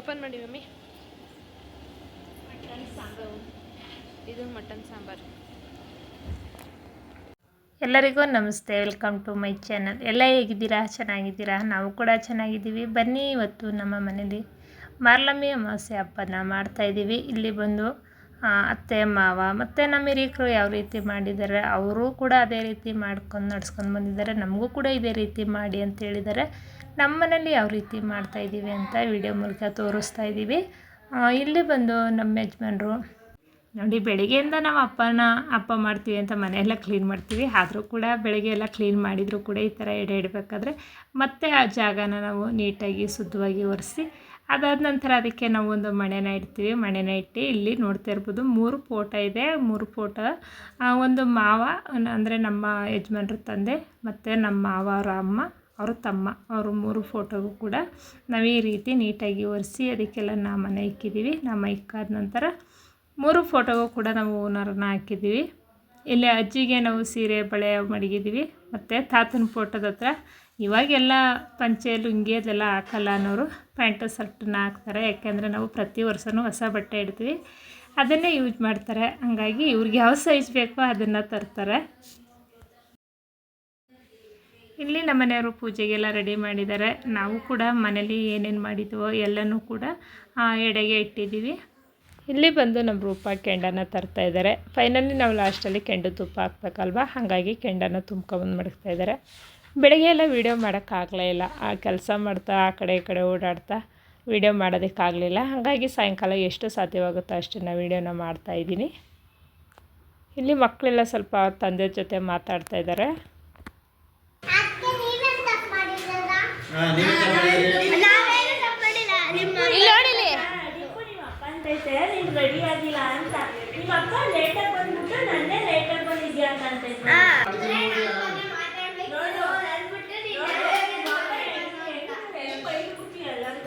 Open ಮಾಡಿ mummy. ಇದು mutton sambar. ಎಲ್ಲರಿಗೂ ನಮಸ್ತೆ, ವೆಲ್ಕಮ್ ಟು ಮೈ ಚಾನಲ್. ಎಲ್ಲ ಹೇಗಿದ್ದೀರಾ? ಚೆನ್ನಾಗಿದ್ದೀರಾ? ನಾವು ಕೂಡ ಚೆನ್ನಾಗಿದ್ದೀವಿ. ಬನ್ನಿ, ಇವತ್ತು ನಮ್ಮ ಮನೇಲಿ ಮಾರ್ಲಮ್ಮಿ ಅಮಾವಾಸ್ಯೆ ಹಬ್ಬನ ಮಾಡ್ತಾಯಿದ್ದೀವಿ ಇಲ್ಲಿ ಬಂದು ಅತ್ತೆ, ಮಾವ, ಮತ್ತು ನಮ್ಮ ಹಿರಿಯಕರು ಯಾವ ರೀತಿ ಮಾಡಿದ್ದಾರೆ, ಅವರು ಕೂಡ ಅದೇ ರೀತಿ ಮಾಡ್ಕೊಂಡು ನಡ್ಸ್ಕೊಂಡು ಬಂದಿದ್ದಾರೆ, ನಮಗೂ ಕೂಡ ಇದೇ ರೀತಿ ಮಾಡಿ ಅಂತ ಹೇಳಿದ್ದಾರೆ. ನಮ್ಮ ಮನೇಲಿ ಯಾವ ರೀತಿ ಮಾಡ್ತಾಯಿದ್ದೀವಿ ಅಂತ ವಿಡಿಯೋ ಮೂಲಕ ತೋರಿಸ್ತಾ ಇದ್ದೀವಿ. ಇಲ್ಲಿ ಬಂದು ನಮ್ಮ ಯಜಮಾನ್ರು, ನೋಡಿ ಬೆಳಿಗ್ಗೆಯಿಂದ ನಾವು ಅಪ್ಪನ ಅಪ್ಪ ಮಾಡ್ತೀವಿ ಅಂತ ಮನೆಯೆಲ್ಲ ಕ್ಲೀನ್ ಮಾಡ್ತೀವಿ. ಆದರೂ ಕೂಡ ಬೆಳಗ್ಗೆ ಎಲ್ಲ ಕ್ಲೀನ್ ಮಾಡಿದರೂ ಕೂಡ ಈ ಥರ ಎಡೆ ಇಡಬೇಕಾದ್ರೆ ಮತ್ತೆ ಆ ಜಾಗನ ನಾವು ನೀಟಾಗಿ ಶುದ್ಧವಾಗಿ ಒರೆಸಿ ಅದಾದ ನಂತರ ಅದಕ್ಕೆ ನಾವು ಒಂದು ಮಣೆನ ಇಡ್ತೀವಿ. ಮಣೆನ ಇಟ್ಟು ಇಲ್ಲಿ ನೋಡ್ತಾ ಇರ್ಬೋದು ಮೂರು ಫೋಟೋ ಇದೆ. ಮೂರು ಫೋಟೋ ಒಂದು ಮಾವ, ಅಂದರೆ ನಮ್ಮ ಯಜಮಾನ್ರ ತಂದೆ ಮತ್ತು ನಮ್ಮ ಮಾವ, ಅವರ ಅಮ್ಮ, ಅವರು ತಮ್ಮ, ಅವರು ಮೂರು ಫೋಟೋಗೂ ಕೂಡ ನಾವು ಈ ರೀತಿ ನೀಟಾಗಿ ಒರೆಸಿ ಅದಕ್ಕೆಲ್ಲ ನಾವು ಮನೆ ಇಕ್ಕಿದ್ದೀವಿ. ನಮ್ಮ ಇಕ್ಕಾದ ನಂತರ ಮೂರು ಫೋಟೋಗೂ ಕೂಡ ನಾವು ಓನರನ್ನ ಹಾಕಿದ್ದೀವಿ. ಇಲ್ಲಿ ಅಜ್ಜಿಗೆ ನಾವು ಸೀರೆ ಬಳೆ ಮಡಗಿದ್ದೀವಿ. ಮತ್ತು ತಾತನ ಫೋಟೋದ ಹತ್ರ ಇವಾಗೆಲ್ಲ ಪಂಚೆ ಲುಂಗಿ ಅದೆಲ್ಲ ಹಾಕಲ್ಲ ಅನ್ನೋರು ಪ್ಯಾಂಟು ಶರ್ಟನ್ನ ಹಾಕ್ತಾರೆ. ಯಾಕೆಂದರೆ ನಾವು ಪ್ರತಿ ವರ್ಷವೂ ಹೊಸ ಬಟ್ಟೆ ಇಡ್ತೀವಿ. ಅದನ್ನೇ ಯೂಸ್ ಮಾಡ್ತಾರೆ. ಹಂಗಾಗಿ ಇವ್ರಿಗೆ ಯಾವ ಸೈಜ್ ಬೇಕೋ ಅದನ್ನು ತರ್ತಾರೆ. ಇಲ್ಲಿ ನಮ್ಮ ಮನೆಯವರು ಪೂಜೆಗೆಲ್ಲ ರೆಡಿ ಮಾಡಿದ್ದಾರೆ. ನಾವು ಕೂಡ ಮನೇಲಿ ಏನೇನು ಮಾಡಿದ್ವೋ ಎಲ್ಲನೂ ಕೂಡ ಎಡೆಗೆ ಇಟ್ಟಿದ್ದೀವಿ. ಇಲ್ಲಿ ಬಂದು ನಮ್ಮ ರೂಪ ಕೆಂಡನ ತರ್ತಾ ಇದ್ದಾರೆ. ಫೈನಲಿ ನಾವು ಲಾಸ್ಟಲ್ಲಿ ಕೆಂಡು ತುಪ್ಪ ಹಾಕ್ಬೇಕಲ್ವ? ಹಾಗಾಗಿ ಕೆಂಡನ ತುಂಬ್ಕೊಬಂದು ಮಡಗ್ತಾ ಇದ್ದಾರೆ. ಬೆಳಗ್ಗೆ ಎಲ್ಲ ವೀಡಿಯೋ ಮಾಡೋಕ್ಕಾಗಲೇ ಇಲ್ಲ. ಆ ಕೆಲಸ ಮಾಡ್ತಾ ಆ ಕಡೆ ಈ ಕಡೆ ಓಡಾಡ್ತಾ ವೀಡಿಯೋ ಮಾಡೋದಕ್ಕಾಗಲಿಲ್ಲ. ಹಾಗಾಗಿ ಸಾಯಂಕಾಲ ಎಷ್ಟು ಸಾಧ್ಯವಾಗುತ್ತೋ ಅಷ್ಟನ್ನು ವೀಡಿಯೋನ ಮಾಡ್ತಾ ಇದ್ದೀನಿ. ಇಲ್ಲಿ ಮಕ್ಕಳೆಲ್ಲ ಸ್ವಲ್ಪ ಅವ್ರ ತಂದೆ ಜೊತೆ ಮಾತಾಡ್ತಾ ಇದ್ದಾರೆ. ರೆಡಿ ಆಗಿಲ್ಲ ಅಂತ ನಿಮ್ಮ ಅಪ್ಪ ಲೇಟಾಗಿ ಬಂದ್ಬಿಟ್ಟು ನನ್ನೇ ಲೇಟಾಗಿ ಬಂದಿದ್ಯಾ ಅಂತ ಅಂತೈತೆ ನೋಡು, ವರ್ಷ ಮುಗಿಸ್ ನಿಮ್ಗೆ ಸಾರಿದ್ದಾರೆ ಇದು. ಆ, ಇದು ಶ್ರೇ- ದೀಕ್ಷೆಗೆ ನಂಗೆ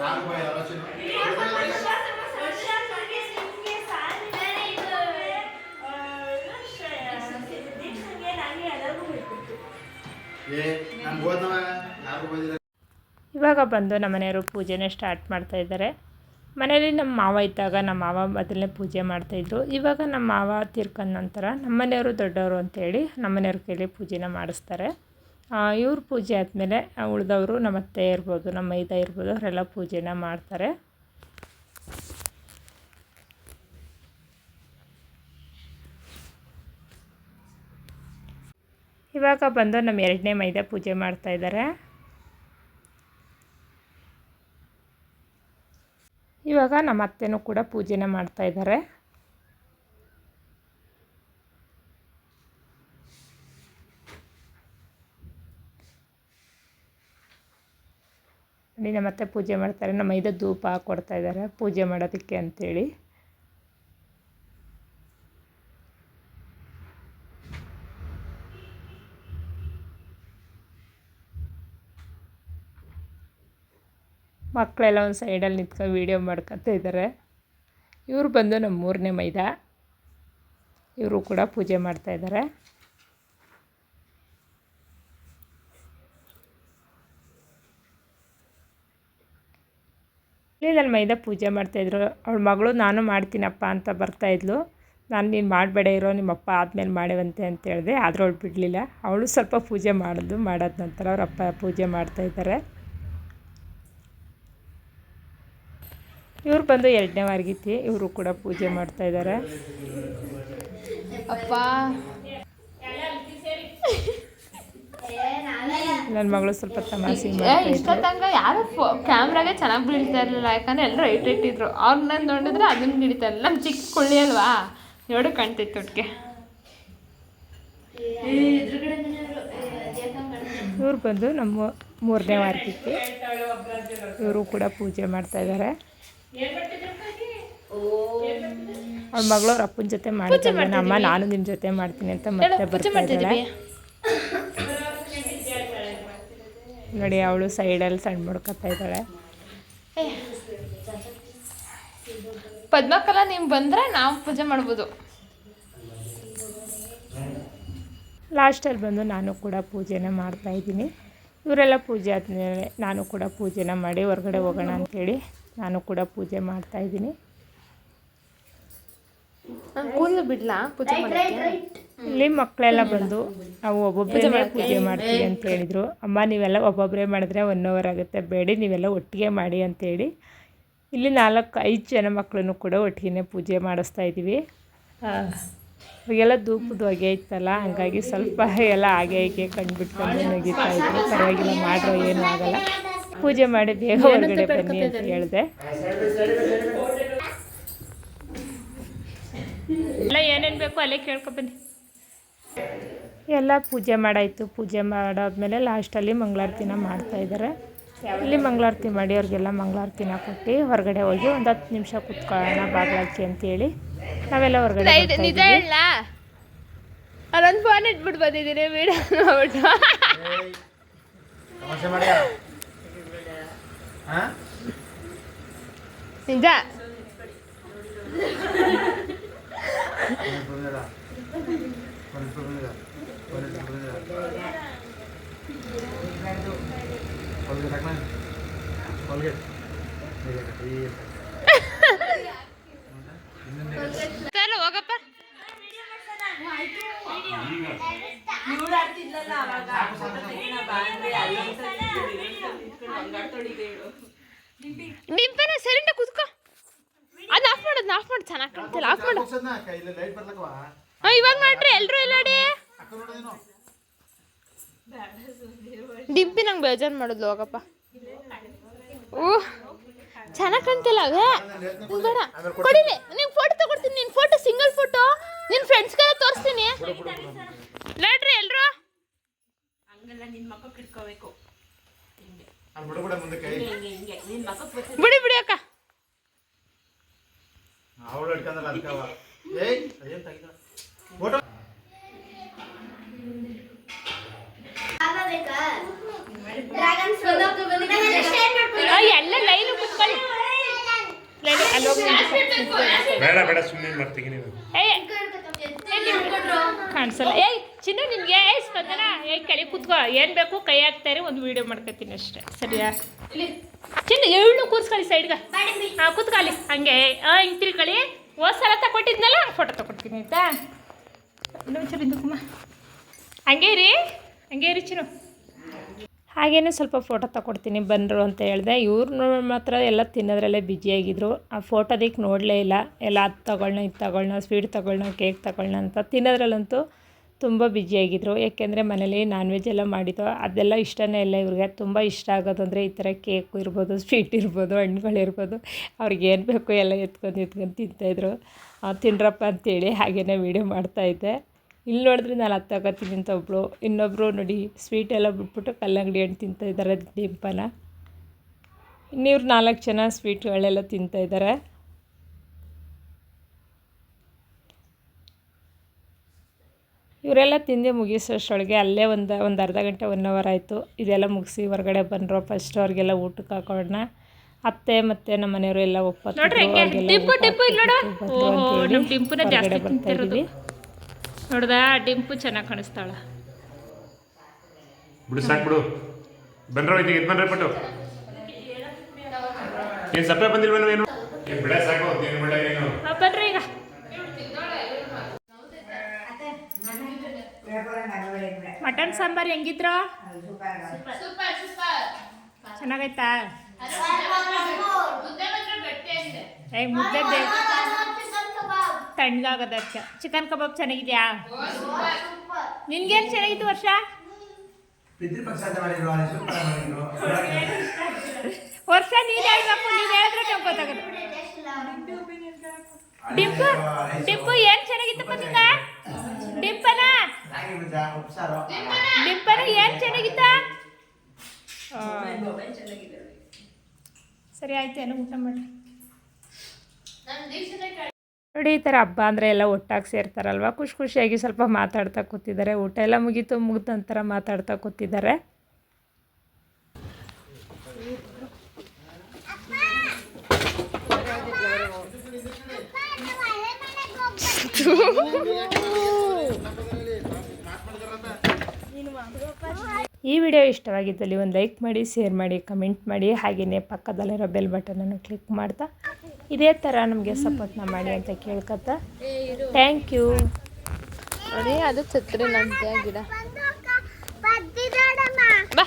ಇವಾಗ ಬಂದು ನಮ್ಮ ಮನೆಯವರು ಪೂಜೆನೇ ಸ್ಟಾರ್ಟ್ ಮಾಡ್ತಾ ಇದ್ದಾರೆ. ಮನೇಲಿ ನಮ್ಮ ಮಾವ ಇದ್ದಾಗ ನಮ್ಮ ಮಾವ ಮೊದಲನೇ ಪೂಜೆ ಮಾಡ್ತಾಯಿದ್ರು ಇವಾಗ ನಮ್ಮ ಮಾವ ತೀರ್ಕೊಂಡ ನಂತರ ನಮ್ಮ ಮನೆಯವರು ದೊಡ್ಡವರು ಅಂತೇಳಿ ನಮ್ಮ ಮನೆಯವ್ರ ಕೈಲಿ ಪೂಜೆನ ಮಾಡಿಸ್ತಾರೆ. ಇವ್ರ ಪೂಜೆ ಆದಮೇಲೆ ಉಳಿದವರು ನಮ್ಮ ಅತ್ತೆ ಇರ್ಬೋದು, ನಮ್ಮ ಮೈದ ಇರ್ಬೋದು, ಅವರೆಲ್ಲ ಪೂಜೆನ ಮಾಡ್ತಾರೆ. ಇವಾಗ ಬಂದು ನಮ್ಮ ಎರಡನೇ ಮೈದ ಪೂಜೆ ಮಾಡ್ತಾ ಇದ್ದಾರೆ. ಇವಾಗ ನಮ್ಮ ಅತ್ತೆನೂ ಕೂಡ ಪೂಜೆನ ಮಾಡ್ತಾ ಇದ್ದಾರೆ. ನೋಡಿ ನಮ್ಮ ಅತ್ತೆ ಪೂಜೆ ಮಾಡ್ತಾರೆ. ನಮ್ಮ ಮೈದ ಧೂಪ ಕೊಡ್ತಾ ಇದ್ದಾರೆ. ಪೂಜೆ ಮಾಡೋದಕ್ಕೆ ಅಂಥೇಳಿ ಮಕ್ಕಳೆಲ್ಲ ಒಂದು ಸೈಡಲ್ಲಿ ನಿಂತ್ಕೊಂಡು ವೀಡಿಯೋ ಮಾಡ್ಕೊತಾ ಇದ್ದಾರೆ. ಇವರು ಬಂದು ನಮ್ಮ ಮೂರನೇ ಮೈದ. ಇವರು ಕೂಡ ಪೂಜೆ ಮಾಡ್ತಾ ಇದ್ದಾರೆ. ಇಲ್ಲಿ ಮೈದಾ ಪೂಜೆ ಮಾಡ್ತಾಯಿದ್ರು ಅವಳ ಮಗಳು, ನಾನು ಮಾಡ್ತೀನಪ್ಪ ಅಂತ ಬರ್ತಾಯಿದ್ಲು ನಾನು ನೀನು ಮಾಡಬೇಡ ಇರೋ ನಿಮ್ಮಪ್ಪ ಆದಮೇಲೆ ಮಾಡೇವಂತೆ ಅಂತ ಹೇಳಿದೆ. ಆದರೂ ಅವಳು ಬಿಡಲಿಲ್ಲ. ಅವಳು ಸ್ವಲ್ಪ ಪೂಜೆ ಮಾಡಿದ್ಲು ಮಾಡಾದ ನಂತರ ಅವ್ರ ಅಪ್ಪ ಪೂಜೆ ಮಾಡ್ತಾಯಿದ್ದಾರೆ ಇವರು ಬಂದು ಎರಡನೇ ವಾರಗಿತ್ತಿ ಇವರು ಕೂಡ ಪೂಜೆ ಮಾಡ್ತಾಯಿದ್ದಾರೆ ಅಪ್ಪ. ನನ್ನ ಮಗಳು ಸ್ವಲ್ಪ ತಮಾಷೆ ಏ ಮಾಡ್ತಾ ಇಷ್ಟ ತನಕ ಯಾರು ಕ್ಯಾಮ್ರಾಗೆ ಚೆನ್ನಾಗಿ ಬೀಳ್ತಾ ಇರಲಿಲ್ಲ ಯಾಕಂದ್ರೆ ಎಲ್ಲರೂ ರೈಟ್ ಇಟ್ಟಿದ್ರು. ಅವ್ರನ್ನ ನೋಡಿದ್ರೆ ಅದನ್ನ ಬೀಳ್ತಾ ಇರಲಿಲ್ಲ. ನಮ್ಮ ಚಿಕ್ಕ ಕುಳ್ಳಿ ಅಲ್ವಾ? ನೋಡು ಕಾಣ್ತಿತ್ತು ಒಟ್ಟಿಗೆ. ಇವ್ರು ಬಂದು ನಮ್ಮ ಮೂರನೇ ವಾರ್ತಿಕ್ಕೆ ಇವರು ಕೂಡ ಪೂಜೆ ಮಾಡ್ತಾ ಇದ್ದಾರೆ ಅವ್ರ ಮಗಳು ಅವ್ರ ಅಪ್ಪನ ಜೊತೆ ಮಾಡ್ತಾ ಅಮ್ಮ ನಾನು ನಿಮ್ಮ ಜೊತೆ ಮಾಡ್ತೀನಿ ಅಂತ ಮತ್ತೆ ಬರ್ತಾ ಇದ್ದಾಳೆ. ನೋಡಿ ಅವಳು ಸೈಡಲ್ಲಿ ಸಣ್ಣ ಮಾಡ್ಕೊತಾ ಇದ್ದಾಳೆ. ಪದ್ಮಕಲ ನೀವು ಬಂದರೆ ನಾವು ಪೂಜೆ ಮಾಡ್ಬೋದು. ಲಾಸ್ಟಲ್ಲಿ ಬಂದು ನಾನು ಕೂಡ ಪೂಜೆನ ಮಾಡ್ತಾ ಇದ್ದೀನಿ. ಇವರೆಲ್ಲ ಪೂಜೆ ಆದ್ಮೇಲೆ ನಾನು ಕೂಡ ಪೂಜೆನ ಮಾಡಿ ಹೊರಗಡೆ ಹೋಗೋಣ ಅಂತೇಳಿ ನಾನು ಕೂಡ ಪೂಜೆ ಮಾಡ್ತಾಯಿದ್ದೀನಿ ನಾನು ಕೂದಲು ಬಿಡ್ಲಾ ಪೂಜೆ ಮಾಡಕ್ಕೆ? ಇಲ್ಲಿ ಮಕ್ಕಳೆಲ್ಲ ಬಂದು ನಾವು ಒಬ್ಬೊಬ್ಬರೇ ಪೂಜೆ ಮಾಡ್ತೀವಿ ಅಂತ ಹೇಳಿದರು. ಅಮ್ಮ ನೀವೆಲ್ಲ ಒಬ್ಬೊಬ್ಬರೇ ಮಾಡಿದ್ರೆ ಒನ್ ಅವರ್ ಆಗುತ್ತೆ. ಬೇಡಿ ನೀವೆಲ್ಲ ಒಟ್ಟಿಗೆ ಮಾಡಿ ಅಂತೇಳಿ ಇಲ್ಲಿ ನಾಲ್ಕು ಐದು ಜನ ಮಕ್ಕಳನ್ನು ಕೂಡ ಒಟ್ಟಿಗೆ ಪೂಜೆ ಮಾಡಿಸ್ತಾ ಇದ್ದೀವಿ. ಅವಾಗೆಲ್ಲ ಧೂಪದ ಹೊಗೆ ಇತ್ತಲ್ಲ ಹಂಗಾಗಿ ಸ್ವಲ್ಪ ಎಲ್ಲ ಹಾಗೆ ಹೀಗೆ ಕಂಡುಬಿಟ್ಕೊಂಡು ನಗಿತಾ ಇದ್ರು. ಪರವಾಗಿಲ್ಲ ಮಾಡ್ರೋ ಏನೂ ಆಗಲ್ಲ. ಪೂಜೆ ಮಾಡಿ ಬೇಗ ಹೊರಗಡೆ ಬನ್ನಿ ಅಂತ ಹೇಳಿದೆ. ಎಲ್ಲ ಏನೇನು ಬೇಕು ಅಲ್ಲೇ ಕೇಳ್ಕೊಬನ್ನಿ ಎಲ್ಲ ಪೂಜೆ ಮಾಡಾಯಿತು. ಪೂಜೆ ಮಾಡಾದ್ಮೇಲೆ ಲಾಸ್ಟಲ್ಲಿ ಮಂಗಳಾರತಿನ ಮಾಡ್ತಾಯಿದ್ದಾರೆ ಇಲ್ಲಿ ಮಂಗಳಾರತಿ ಮಾಡಿ ಅವ್ರಿಗೆಲ್ಲ ಮಂಗಳಾರತಿನ ಕೊಟ್ಟು ಹೊರಗಡೆ ಹೋಗಿ ಒಂದು ಹತ್ತು ನಿಮಿಷ ಕುತ್ಕೊಳ್ಳೋಣ ಬಾಗ್ಲಾಕಿ ಅಂತೇಳಿ. ನಾವೆಲ್ಲ ಹೊರಗಡೆ ನಿಜ ಅಲ್ಲೊಂದು ಫೋನ್ ಇಟ್ಬಿಟ್ಟು ಬಂದಿದ್ದೀನಿ ವಿಡಿಯೋ ನೋಡ್ಬಿಟ್ಟು ನಿಜ ಬಂದಿಲ್ಲ ಒಂದು ಬಂದಿಲ್ಲ ಒಂದು ಸರ್ ಹೋಗಪ್ಪ. ಡಿಂಪನ ಸೈಲೆಂಟ್ ಕುತ್ಕೋ. ಅದು ಆಫ್ ಮಾಡೋದು ಆಫ್ ಮಾಡ್ ಚೆನ್ನಾಗಿ ಕಾಣ್ತಿಲ್ಲ ಆಫ್ ಮಾಡು. ಇವಾಗ ಮಾಡ್ರಿ ಎಲ್ರು ಎಲ್ಲಾಡಿ? ಡಿಂಪಿ ನಂಗೆ ಬೇಜಾರು ಮಾಡೋದು ಹೋಗಪ್ಪ. ಓ ಚೆನ್ನಾಗಿ ಕಾಣ್ತಿಲ್ಲ ಅವೇ ಬೇಡ. ಕೊಡಿಲಿ ನಿನ್ ಫೋಟೋ ತಗೊಡ್ತೀನಿ ನಿನ್ ಫೋಟೋ ಸಿಂಗಲ್ ಫೋಟೋ ನಿನ್ ಫ್ರೆಂಡ್ಸ್ಗೆಲ್ಲ ತೋರಿಸ್ತೀನಿ. ನೋಡ್ರಿ ಎಲ್ರು? ಬಿಡು ಬಿಡ ಮುಂದೆ ಕೈ ಬಿಡಿ ಬಿಡಿ ಅಕ್ಕ. ಅವಳು ಹಿಡ್ಕೊಂಡಲ್ಲ ಅದಕ್ಕೆ ಏಯ್ ಅದೇನ್ ತೆಗಿದ? ಫೋಟೋ ಎಲ್ಲ ಲೈನ್ ಕುತ್ಕೊಳ್ಳಿ. ಬೇಡ ಬೇಡ ಸುಮ್ಮನೆ ಮಾಡ್ತೀನಿ ನೀನು ಏಯ್. ಕಾಣಿಸಲ್ಲ. ಏಯ್ ಚಿನ್ನು ನಿನ್ಗೆ. ಏಯ್ ಸ್ಪಂದನ. ಏಯ್ ಕೆಳಗೆ ಕುತ್ಕೋ. ಏನು ಬೇಕು? ಕೈ ಹಾಕ್ತಾರೆ ಒಂದು ವಿಡಿಯೋ ಮಾಡ್ಕೊತೀನಿ ಅಷ್ಟೇ. ಸರಿಯಾ? ಚಿನ್ನು ಎಳ್ಳು ಕೂರ್ಸ್ಕೊಳ್ಳಿ ಸೈಡ್ಗೆ ಹಾಂ ಕೂತ್ಕೊಳ್ಳಿ. ಹಂಗೆ. ಆ ಹಿಂಗೆ ತಿರ್ಕೊಳ್ಳಿ ಹೋದ ಸಲ ತಗೊಟ್ಟಿದ್ನಲ್ಲ ಫೋಟೋ ತಗೊಡ್ತೀನಿ ಆಯ್ತಾ? ಇನ್ನೊಂಚೂರು ಕುಮ್ಮ ಹಂಗೆ ರೀ ಹಂಗೆ ರೀ ಚಿನ್ನು? ಹಾಗೇನೆ ಸ್ವಲ್ಪ ಫೋಟೋ ತಗೊಡ್ತೀನಿ ಬಂದರು ಅಂತ ಹೇಳಿದೆ. ಇವ್ರು ಮಾತ್ರ ಎಲ್ಲ ತಿನ್ನೋದ್ರಲ್ಲೇ ಬ್ಯುಸಿಯಾಗಿದ್ದರು ಆ ಫೋಟೋದಕ್ಕೆ ನೋಡಲೇ ಇಲ್ಲ. ಎಲ್ಲ ಅದು ತಗೊಳ್ಳೋಣ ಇದು ತಗೊಳ್ಳೋಣ ಸ್ವೀಟ್ ತಗೊಳ್ಳೋಣ ಕೇಕ್ ತಗೊಳ್ಳೋಣ ಅಂತ ತಿನ್ನೋದ್ರಲ್ಲಂತೂ ತುಂಬ ಬ್ಯುಸಿಯಾಗಿದ್ದರು ಯಾಕೆಂದರೆ ಮನೇಲಿ ನಾನ್ ವೆಜ್ ಎಲ್ಲ ಮಾಡಿದ್ದು. ಅದೆಲ್ಲ ಇಷ್ಟನೇ ಇಲ್ಲ ಇವ್ರಿಗೆ. ತುಂಬ ಇಷ್ಟ ಆಗೋದಂದರೆ ಈ ಥರ ಕೇಕು ಇರ್ಬೋದು ಸ್ವೀಟ್ ಇರ್ಬೋದು, ಹಣ್ಣುಗಳಿರ್ಬೋದು. ಅವ್ರಿಗೆ ಏನು ಬೇಕು ಎಲ್ಲ ಎತ್ಕೊಂಡು ಎತ್ಕೊಂಡು ತಿಂತಾಯಿದ್ರು ತಿನ್ರಪ್ಪ ಅಂತೇಳಿ ಹಾಗೆಯೇ ವೀಡಿಯೋ ಮಾಡ್ತಾಯಿದ್ದೆ ಇಲ್ಲಿ ನೋಡಿದ್ರೆ ನಾನು ಅದು ತಗೋತೀನಿ ಅಂತ ಒಬ್ಬಳು ಇನ್ನೊಬ್ಬರು ನೋಡಿ ಸ್ವೀಟ್ ಎಲ್ಲ ಬಿಟ್ಬಿಟ್ಟು ಕಲ್ಲಂಗಡಿ ಹಣ್ಣು ತಿಂತಾ ಇದ್ದಾರೆ ಡಿಂಪನ ಇನ್ನಿವ್ರು ನಾಲ್ಕು ಜನ ಸ್ವೀಟ್ಗಳೆಲ್ಲ ತಿಂತಾ ಇದ್ದಾರೆ. ಇವರೆಲ್ಲ ತಿಂದು ಮುಗಿಸೋಷ್ಟೊಳಗೆ ಅಲ್ಲೇ ಒಂದು ಒಂದು ಅರ್ಧ ಗಂಟೆ ಒನ್ ಅವರ್ ಆಯಿತು. ಇದೆಲ್ಲ ಮುಗಿಸಿ ಹೊರಗಡೆ ಬಂದರು. ಫಸ್ಟ್ ಅವ್ರಿಗೆಲ್ಲ ಊಟಕ್ಕೆ ಹಾಕೋಣ ಅತ್ತೆ ಮತ್ತೆ ನಮ್ಮ ಮನೆಯವರು ಎಲ್ಲ ಒಪ್ಪತ್ತು ನೋಡ್ದಾ? ಡಿಂಪು ಚೆನ್ನಾಗಿ ಕಾಣಿಸ್ತಾಳ. ಬಿಡು ಸಾಕು ಬಿಡು. ಇದು ಇದು ಬಂದ್ರೆ ಪಟ್ಟು ಏನು ಸಪ್ಪೆ ಬಂದಿಲ್ವೇನು ಏನು ಬಿಡ ಸಾಕು ಏನು ಬಿಡ ಏನು ಬನ್ರಿ ಈಗ. ಮಟನ್ ಸಾಂಬಾರ್ ಹೆಂಗಿದ್ರ? ಚೆನ್ನಾಗೈತಾ? ಏ ಮುದ್ದೆ ಬೇಕು. ತಣ್ಣಗಾಗದ ಚಿಕನ್ ಕಬಾಬ್ ಚೆನ್ನಾಗಿದ್ಯಾ? ನಿನ್ಗೇನು ಚೆನ್ನಾಗಿತ್ತು ವರ್ಷ? ವರ್ಷ ನೀನು ಹೇಳ್ಬೇಕು ನೀನು ಹೇಳಿದ್ರೆ ನಂಗೆ ಗೊತ್ತಾಗಲ್ಲ ಡಿಂಪು ಡಿಂಪು ಏನು ಚೆನ್ನಾಗಿತ್ತಪ್ಪ ನಿಂಗ? ಡಿಂಪನ? ಡಿಂಪನ ಏನು ಚೆನ್ನಾಗಿತ್ತ? ಸರಿ, ಆಯ್ತು, ಏನು ಊಟ ಮಾಡಿ ನೋಡಿ, ಈ ಥರ ಹಬ್ಬ ಅಂದರೆ ಎಲ್ಲ ಒಟ್ಟಾಗಿ ಸೇರ್ತಾರಲ್ವ? ಖುಷಿ ಖುಷಿಯಾಗಿ ಸ್ವಲ್ಪ ಮಾತಾಡ್ತಾ ಕೂತಿದ್ದಾರೆ. ಊಟ ಎಲ್ಲ ಮುಗೀತು, ಮುಗಿದ ನಂತರ ಮಾತಾಡ್ತಾ ಕೂತಿದ್ದಾರೆ. ಈ ವಿಡಿಯೋ ಇಷ್ಟವಾಗಿದ್ದಲ್ಲಿ ಒಂದು ಲೈಕ್ ಮಾಡಿ, ಶೇರ್ ಮಾಡಿ, ಕಮೆಂಟ್ ಮಾಡಿ. ಹಾಗೆಯೇ ಪಕ್ಕದಲ್ಲಿರೋ ಬೆಲ್ ಬಟನನ್ನು ಕ್ಲಿಕ್ ಮಾಡ್ತಾ ಇದೇ ಥರ ನಮಗೆ ಸಪೋರ್ಟ್ನ ಮಾಡಿ ಅಂತ ಕೇಳ್ಕತ್ತ ಥ್ಯಾಂಕ್ ಯು ಅದೇ ಅದು ಛತ್ರಿನಂತೆ ಗಿಡ. ಬದ್ದಿದಾಡಮ್ಮ ಬಾ.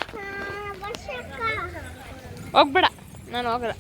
ಹೋಗ್ಬೇಡ. ನಾನು ಹೋಗಲ್ಲ.